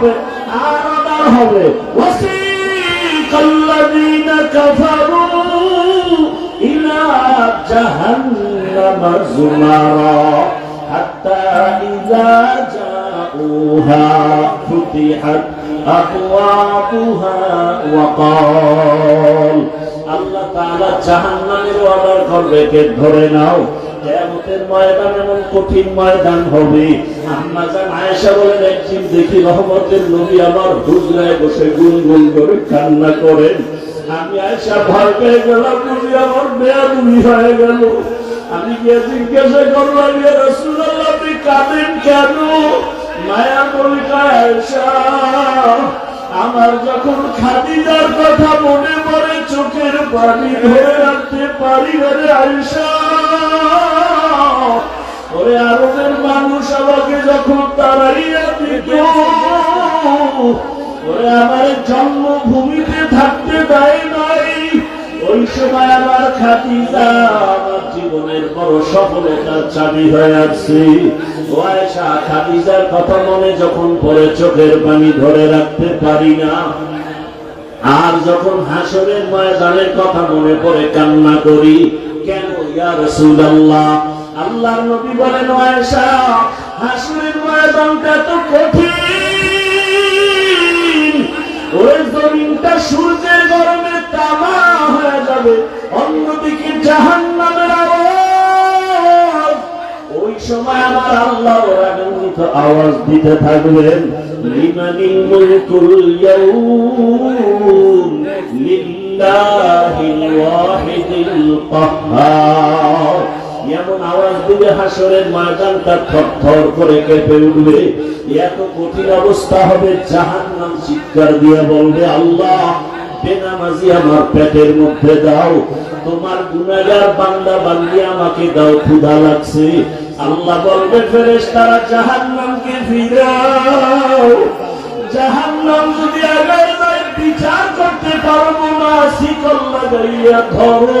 হবে। আর আদার হবে। ওয়াসিকাল্লাযীনা ওয়া ক্বাল। আল্লাহ তাআলা জাহান্নামের অর্ডার করবে কে ধরে নাও। কিয়ামতের ময়দান এমন কঠিন ময়দান হবে। একদিন দেখি রহমতের নবী আমার হুজরায় বসে গুনগুন করে কান্না করেন। আমি আয়েশা ভয় পেয়ে গেলাম, নবী আমার বেয়াদুমি হয়ে গেল। আমি গিয়ে জিজ্ঞাসা করলাম, ইয়া আপনি কাঁদেন কেন? মায়া বলিকা আয়েশা, আমার যখন খাদিজার কথা মনে পড়ে, চোখের পানি ধরে রাখতে পারি ওরে আয়েশা। ওরে আরবের মানুষ আমাকে যখন তাড়াইয়া দিত, ওরে আমার জন্মভূমিতে থাকতে দেয় নাই। ওই সময় আমার খাতিজা আমার জীবনের বড় সফলতার চাবি হয়ে আছে ও আয়েশা খাতিজার কথা মনে যখন পরে চোখের পানি ধরে রাখতে পারি না। আর যখন হাসরের ময়দানের কথা মনে পড়ে, কান্না করি, কেন ইয়া রাসূলুল্লাহ? আল্লাহর নবী বলেন আয়েশা, হাসরের ময়দানটা তো কঠিন। ওই জমিনটা সূর্যের গরমে তামা হয়ে যাবে, অন্যদিকে জাহান্নামের আওয়াজ ওই সময় আমার আল্লাহ রাগান্বিত আওয়াজ দিতে থাকবেন লিমানিল মুলকুল ইয়াউম লিল্লাহিল ওয়াহিদিল কাহ্হার এমন আওয়াজ দিবে হাসরের ময়দানটা থরথর করে কেঁপে উঠবে। এত কঠিন অবস্থা হবে, জাহান্নাম চিৎকার দিয়ে বলবে, আল্লাহ, বেনামাজি আমার পেটের মধ্যে দাও। তোমার গুনাগার বান্দা বান্দি আমাকে দাও, ক্ষুধা লাগছে। আল্লাহ বলবে ফেরেশ তারা জাহান্নামকে ফিরাও। জাহান্নাম যদি আগায় যায় বিচার করতে পারব না শিকল লাগাইয়া ধরো।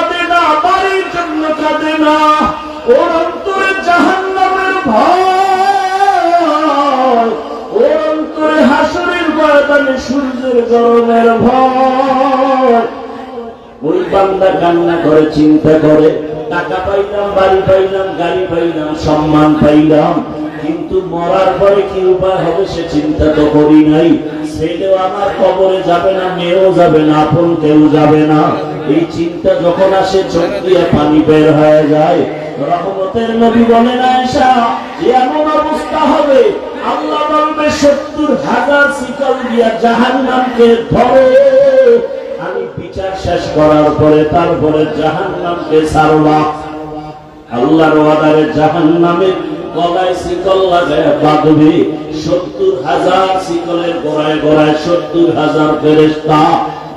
না, ওর অন্তরে জাহান্নামের ভয়, ওর অন্তরে হাসরের ময়দানে সূর্যের গরমের ভয়। ওই বান্দা কান্না করে, চিন্তা করে, টাকা পাইলাম, বাড়ি পাইলাম, গাড়ি পাইলাম, সম্মান পাইলাম, কিন্তু মরার পরে কি উপায় হবে সে চিন্তা তো করি নাই। ছেলেও আমার কবরে যাবে না, মেয়েও যাবে না, আপন কেউ যাবে না। এই চিন্তা যখন আসে, চোখ দিয়ে পানি বের হয়ে যায়। রহমতের নবী বলেন, আয়েশা এমন অবস্থা হবে, আল্লাহ বলবে, সত্তর হাজার শিকল দিয়া জাহান্নামকে ধরো। আমি বিচার শেষ করার পরে তারপরে জাহান নামকে সারলাম আল্লাহর ওয়াদারে জাহান নামে গলায় শিকল লাগায় বাঁধবে। সত্তর হাজার শিকলের গোড়ায় গোড়ায় সত্তর হাজার ফেরেস্তা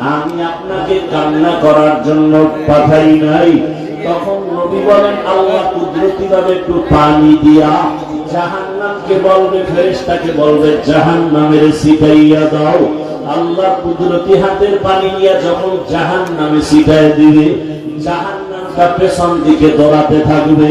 আমি আপনাকে কান্না করার জন্য পাঠাই নাই। তখন নবী বলেন, আল্লাহ কুদরতি ভাবে একটু পানি দিয়া জাহান্নামকে বলবে, ফেরেশতাকে বলবে, জাহান্নামের শিখাইয়া দাও। আল্লাহ কুদরতি হাতের পানি নিয়ে যখন জাহান্নামে শিখাই দিবে, জাহান্নামটা পেছন দিকে দৌড়াতে থাকবে।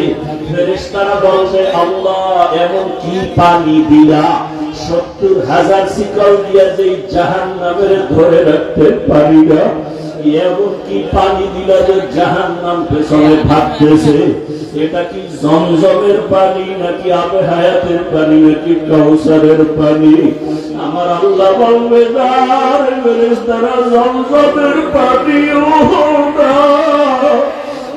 কি পানি যে জাহান জাহান নাম ভাবতেছে? এটা কি জমজমের পানি নাকি আবে হায়াতের পানি নাকি কৌসারের পানি? আমার আল্লাহ বলবে তারা জমজমের পানিও না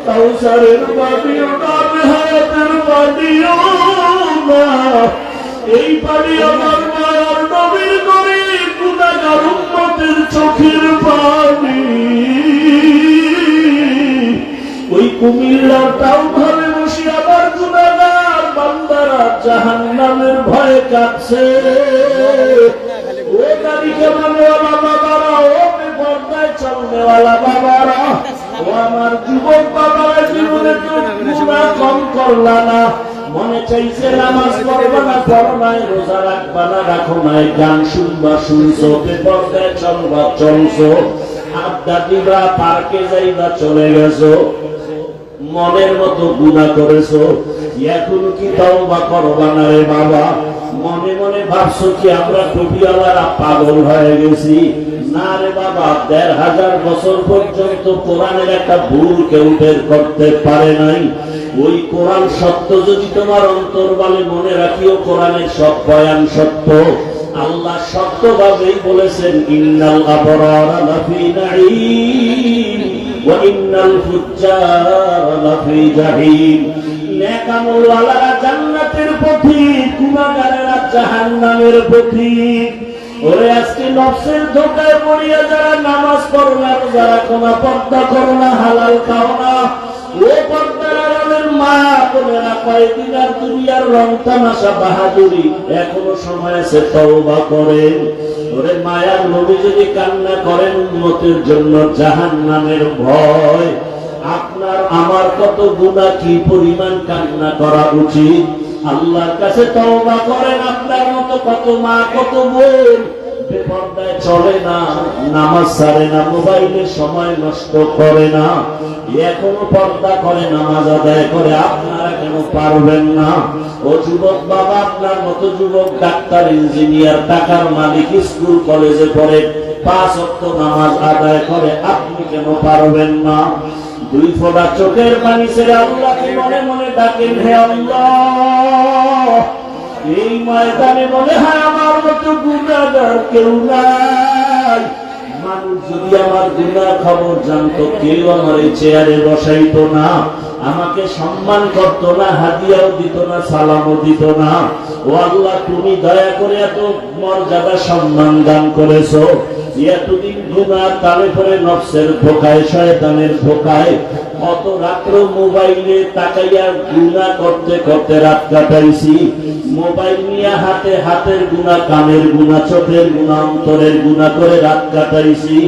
কৌসারের পানিও না আবে হায়াতের পানিও না। এই পানি আমার মায়ার নবীর করে গুণাগার উম্মতের চোখের পানি ওই কুমিল্লার টাউন বান্দারা জাহান নামের ভয়ে কাটছে ও তারিখে মানেওয়ালা বাবারা, ও বেপর্দায় চলনেওয়ালা বাবারা, ও আমার যুবক বাবারা, জীবনে গুণা কম করলা না। মনে চাইছে নামাজ পড়বা না পড়ো নাই রোজা রাখবা না, রাখো নাই, গান শুনবা, শুনছো, বেপর্দায় চলবা, চলছো। আড্ডা দিবা, পার্কে যাইবা, চলে গেছো। মনের মতো গুণা করেছ। এখনও কি তাও বা করবা না রে বাবা? মনে মনে ভাবছ কি আমরা টুপিওয়ালারা পাগল হয়ে গেছি? না রে বাবা, দেড় হাজার বছর পর্যন্ত কোরআনের একটা ভুল কেউ বের করতে পারে নাই। ওই কোরআন সত্য যদি তোমার অন্তর্বালে মনে রাখিও, কোরআনের সব বয়ান সত্য। আল্লাহ সত্যভাবেই বলেছেন, ইন্নাল আবরারা লাফি নাঈম ওয়া ইন্নাল ফুজ্জারা লাফি জাহিম। নেকামুলওয়ালারা জান্নাতের পথিক গুণাগারেরা জাহান্নামের ওরে, আজকে নফসের ধোকায় পড়িয়া যারা নামাজ না, যারা পর্দা করো না, হালাল খাও না, ও পর্দার মা কয়েকদিন আর দুনিয়ার রং তামাশা বাহাদুরি এখনও সময় আছে তওবা করেন ওরে, মায়ার নবী যদি কান্না করেন উন্মতের জন্য জাহান্নামের ভয়। আপনার আমার কত গুণা কি পরিমাণ কান্না করা উচিত? আল্লাহর কাছে তওবা করেন, আপনার মতো কত মা, কত বোন চলে না, নামাজ না, মোবাইলে সময় নষ্ট করে না, এখনও পর্দা করে, নামাজ আদায় করে, আপনারা কেন পারবেন না? ও যুবক বাবা, আপনার মতো যুবক, ডাক্তার, ইঞ্জিনিয়ার, টাকার মালিক, স্কুল, কলেজে পড়ে, পাঁচ অক্ট নামাজ আদায় করে, আপনি কেন পারবেন না? দুই ফোঁটা চোখের পানি ছেড়ে আল্লাহকে মনে মনে ডাকেন, হে আল্লাহ। এই ময়দানে মনে হয়, আমার মতো গুণাগার কেউ নাই। মানুষ যদি আমার গুণার খবর জানতো, কেউ আমার এই চেয়ারে বসাইতো না। আমাকে সম্মান করত না, হাদিয়াও দিত না, সালামও দিত না। ও আল্লাহ, তুমি দয়া করে এত মর্যাদা সম্মান দান করেছ। এতদিন গুণার তালে পরে নফসের ধোকায়, শয়তানের ধোকায়, কত রাত্র মোবাইলে তাকাইয়া গুণা করতে করতে রাত কাটাইছি। মোবাইল নিয়ে হাতে হাতের গুণা, কানের গুণা, চোখের গুণা, অন্তরের গুণা করে রাত কাটাইছি।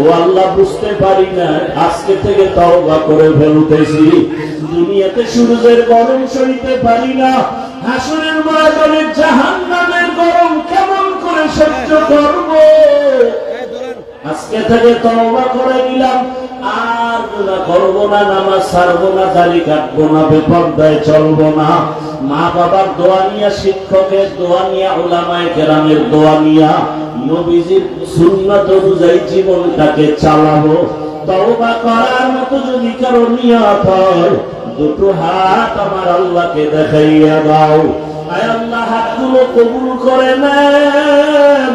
ও আল্লাহ, বুঝতে পারি না, আজকে থেকে তওবা করে ফেলতেছি। দুনিয়াতে সূর্যের গরম সইতে পারি না, হাসরের ময়দানে জাহান্নামের গরম কেমন করে সহ্য করব? আজকে থেকে তওবা করে নিলাম। আর না, নামাজ না কাটবো না, বেপর্দায় চলবো না। মা বাবার দোয়া নিয়া, শিক্ষকের দোয়া নিয়া ওলামায়ে কেরামের দোয়া নিয়া, নবীজির সুন্নাত অনুযায়ী জীবনটাকে চালাবো। তওবা করার মতো যদি কারও নিয়ত হয়, দুটো হাত আমার আল্লাহকে দেখাইয়া দাও। আয় আল্লাহ, হাতগুলো কবুল করে নেন।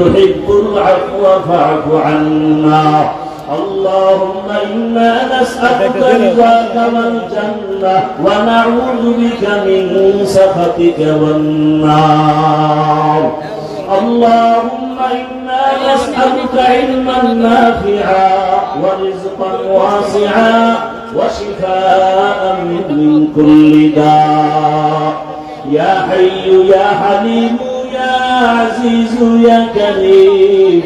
تحب العفو فاعف عنا. اللهم إنا نسألك رضاك والجنة ونعوذ بك من سخطك والنار. اللهم إنا نسألك علما نافعا ورزقا واسعا وشفاء من كل داء. يا حي يا حليم يا عزيز يا كريم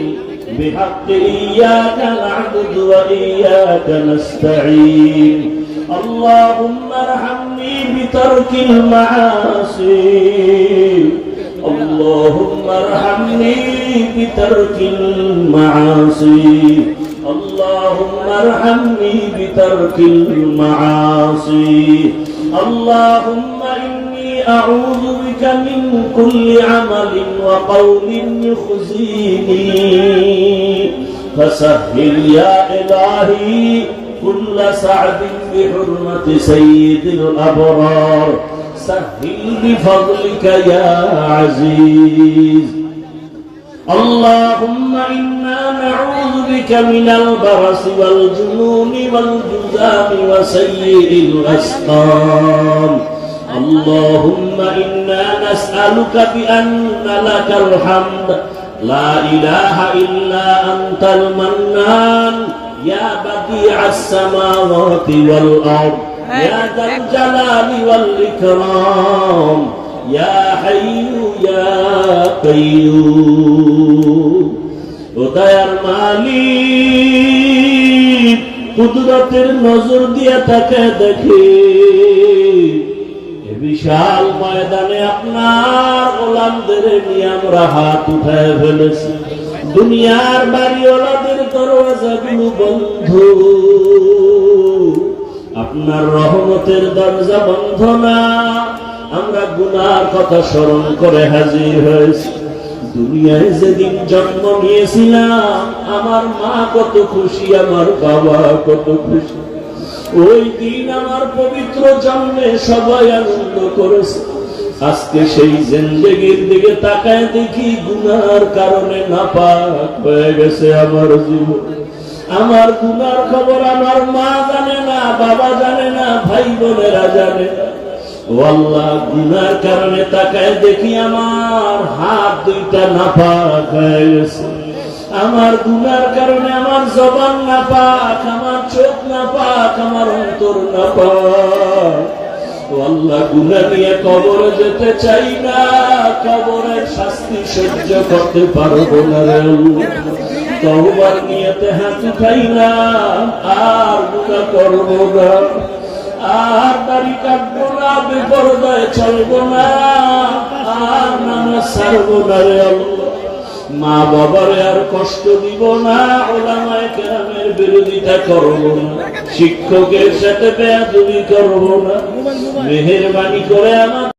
بحق إياك نعبد وإياك نستعين اللهم ارحمني بترك المعاصي اللهم ارحمني بترك المعاصي اللهم ارحمني بترك المعاصي اللهم إني أعوذ بك من كل عمل وقول يخزيني. فسهل يا إلهي كل سعد بحرمة سيد الأبرار. سهل بفضلك يا عزيز. اللهم إنا نعوذ بك من البرص والجنون والجذام وسيء الأسقام. اللهم إنا نسألك بأن لك الحمد لا إله إلا أنت المنان يا بديع السماوات والأرض يا ذا الجلال والإكرام يا حي يا قيوم ودير مالي قدرة النظر دي تكدكي বিশাল ময়দানে আপনার গোলামদের নিয়ে আমরা হাত উঠায় ফেলেছি। দুনিয়ার বাড়িওয়ালাদের দরওয়াজাগুলো বন্ধ। আপনার রহমতের দরজা বন্ধ না। আমরা গুনার কথা স্মরণ করে হাজির হয়েছি। দুনিয়ায় যেদিন জন্ম নিয়েছিলাম, আমার মা কত খুশি, আমার বাবা কত খুশি। ওই দিন আমার পবিত্র জন্মে সবাই আনন্দ করেছে। আজকে সেই জিন্দগির দিকে তাকায় দেখি গুনার কারণে নাপাক হয়ে গেছে আমার জীবন। আমার গুনার খবর আমার মা জানে না, বাবা জানে না, ভাই বোনেরা জানে গুনার কারণে তাকায় দেখি আমার হাত দুইটা নাপাক হয়ে গেছে। আমার গুনার কারণে আমার জবান নাপাক আমার চোখ নাপাক আমার অন্তর ও আল্লাহ গুনা নিয়ে কবরে যেতে চাই না, কবরের শাস্তি সহ্য করতে পারব না রে আল্লাহ। তওবার নিয়তে হাত না, আর গুনা করব না। আর দাড়ি কাটবো না বিপর্যয় চলবো না, আর নামাজ ছাড়বো না রে আল্লাহ। মা বাবার আর কষ্ট দিব না ওলামায় কেরামের বিরোধিতা করব না শিক্ষকের সাথে বেয়াদবি করব না মেহেরবানি করে আমার